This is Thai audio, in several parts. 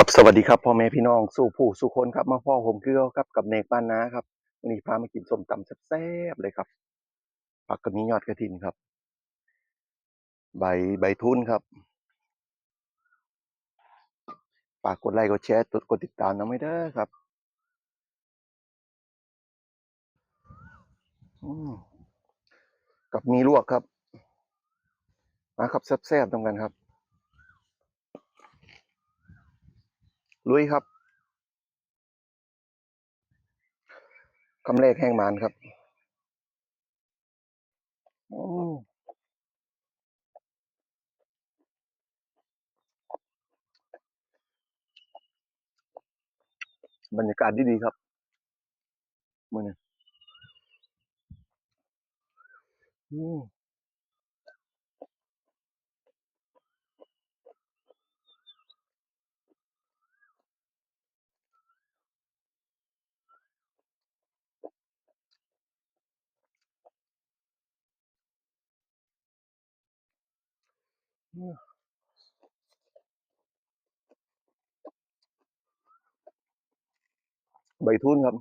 ครับสวัสดีครับพ่อแม่พี่น้องสู่ผู้สู่คนครับ มาพ่อผมคือเขาครับกับเนกบ้านนาครับวันนี้พามากินส้มตำแซ่บๆเลยครับผักก็มียอดกระถินครับ ใบใบทุนครับฝากกดไลค์กดแชร์กดติดตามน้องไม่ได้ครับกับมีลวกครับมาครับแซ่บๆตรงกันครับ ลุยครับคำแรกแห้งมันครับอืมบรรยากาศดีๆครับมือนี้อืม ใบทุนครับ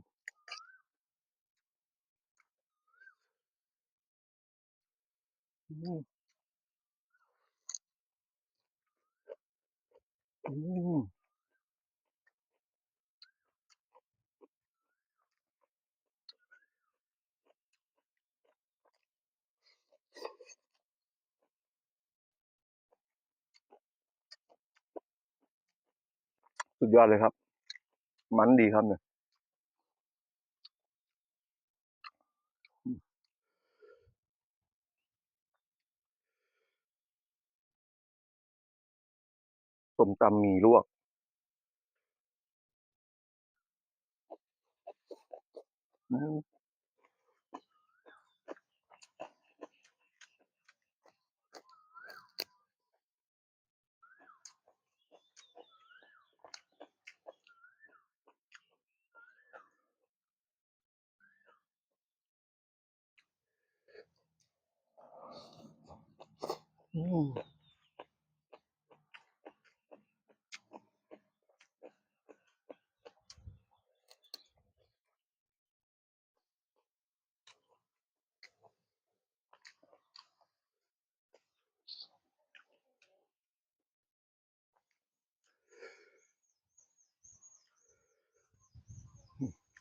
อืมอืม สุดยอดเลยครับ มันดีครับเนี่ยส้มตำมีลวกอื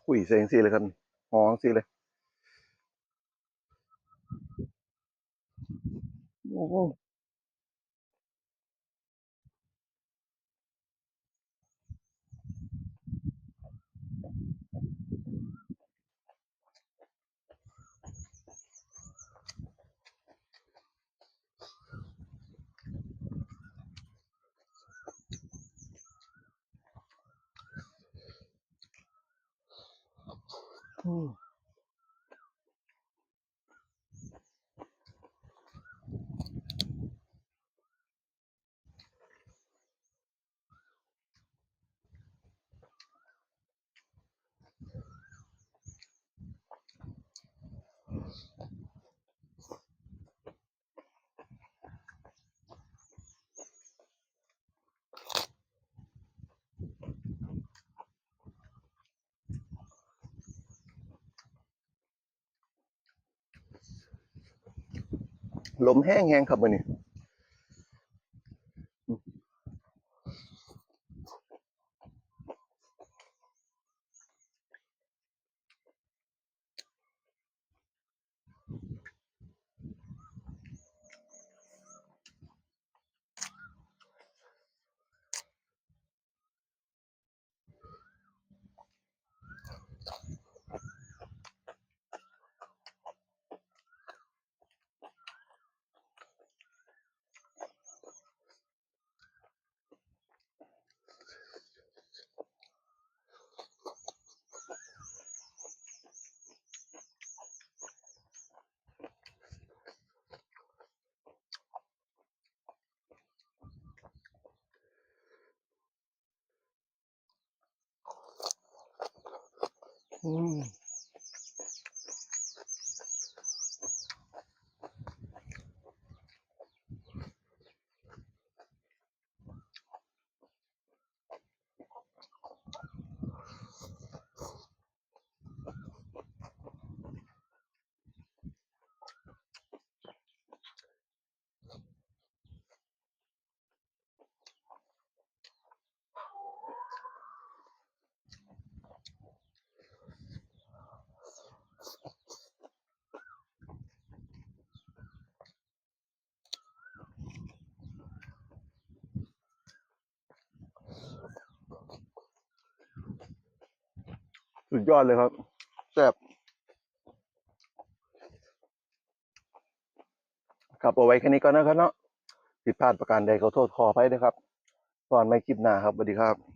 คุยเสียงสิเลยครับหอสิเลย โอ้ โลมแห้งแห้งครับวันนี้ อื สุดยอดเลยครับแซ่บครับเอาไว้แค่นี้ก่อนนะครับเนาะผิดพลาดประการใดขอโทษขออภัยนะครับ ตอนไม่คลิปหน้าครับสวัสดีครับ